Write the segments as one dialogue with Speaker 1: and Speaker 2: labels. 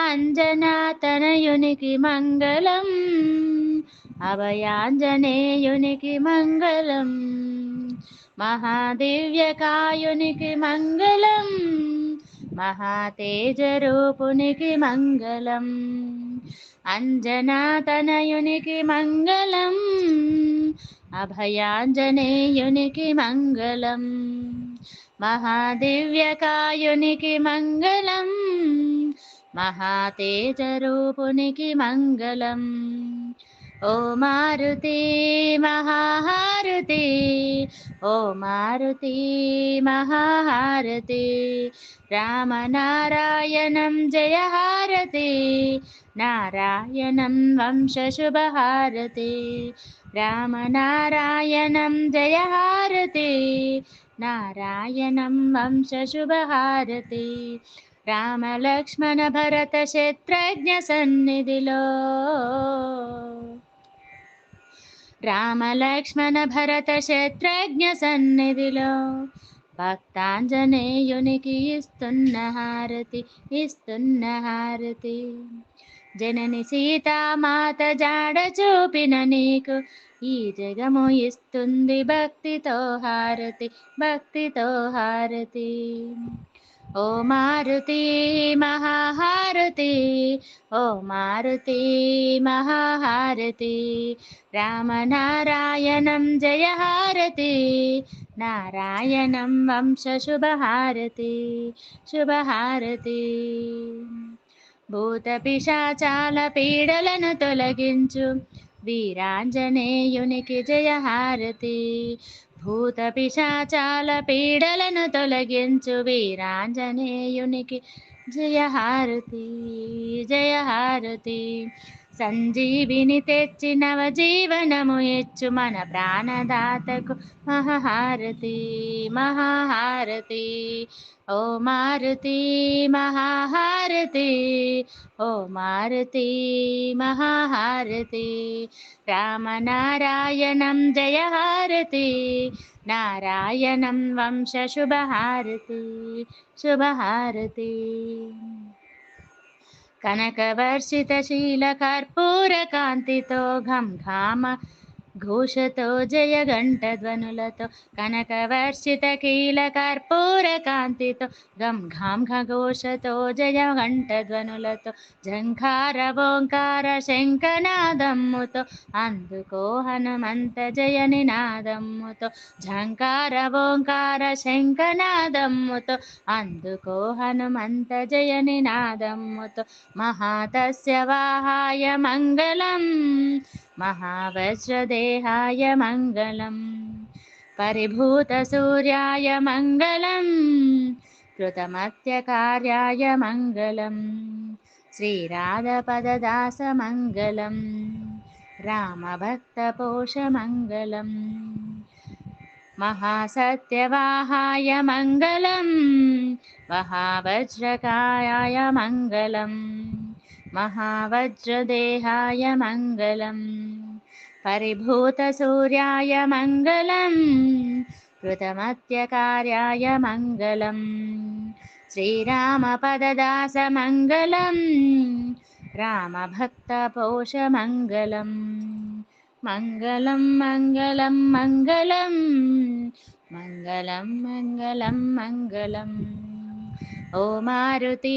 Speaker 1: అంజనాతనయునికి మంగళం అభయాంజనేయునికి మంగళం మహాదివ్యకాయునికి మంగళం మహాతేజరూపునికి మంగళం అంజనాతనయునికి మంగళం అభయాంజనేయునికి మంగళం మహాదివ్యకాయునికి మంగళం మహాతేజరూపునికి మంగళం. ఓ మారుతి మహాహారతి ఓ మారుతి మహాహారతి. రామనారాయణం జయ హారతి నారాయణం వంశశుభహారతి. రామనారాయణం జయ హారతి నారాయణం వంశశుభహారతి. రామలక్ష్మణ భరత శత్రుఘ్న సన్నిధిలో. రామలక్ష్మణ భరత శత్రుఘ్న సన్నిధిలో భక్తాంజనేయునికి ఇస్తున్న హారతి ఇస్తున్న హారతి. జనని సీతామాత జాడ చూపిన నీకు ఈ జగము ఇస్తుంది భక్తితో హారతి భక్తితో హారతి. ఓ మారుతి మహాహారతి ఓ మారుతి మహాహారతి రామనారాయణం జయ హారతి నారాయణం వంశ శుభహారతి శుభహారతి భూత పిశాచాల పీడలను తొలగించు వీరాంజనేయునికి జయహారతి. భూత పిశాచాల పీడలను తొలగించు వీరాంజనేయునికి జయహారతి జయహారతి. సంజీవిని తెచ్చి నవజీవనము ఇచ్చు మన ప్రాణదాతకు. మహాహారతి మహాహారతి. ఓ మారుతి మహాహారతి. ఓ మారుతి మహాహారతి. రామనారాయణం జయహారతి. నారాయణం వంశ శుభహారతి. శుభహారతి. కనకవర్షిత శీల కర్పూర కాంతితో ఘం ఘామ ఘోషతో జయ గంట ధ్వనులతో కనక వర్షిత కీల కర్పూర కాంతితో గం ఘాం ఘోషతో జయ గంట ధ్వనులతో జంఖార ఓంకార శంఖనాదమ్ముతో అందుకో హనుమంత జయ నినాదమ్ముతో ఝంకార ఓంకార శంఖనాదమ్ముతో అందుకో హనుమంత జయ నినాదమ్ముతో మహాతస్య వాహాయ మంగళం. महावज्रदेहाय मङ्गलम् परिभूतसूर्याय मङ्गलम् कृतमत्यकार्याय मङ्गलम् श्रीराधपददासमङ्गलम् रामभक्तपोषमङ्गलम् महासत्यवाहाय मङ्गलम् महावज्रकायाय मङ्गलम् महावज्रदेहाय मङ्गलम् परिभूतसूर्याय मङ्गलम् कृतमत्यकार्याय मङ्गलम् श्रीरामपददासमङ्गलम् रामभक्तपोषमङ्गलम् मङ्गलं मङ्गलं मङ्गलं मङ्गलं मङ्गलं मङ्गलम् ఓ మారుతి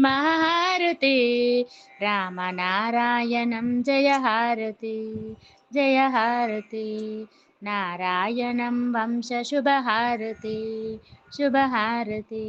Speaker 1: మహారుతి రామనారాయణం జయ హారతి జయ హారతి నారాయణం వంశ శుభహారతి శుభహారతి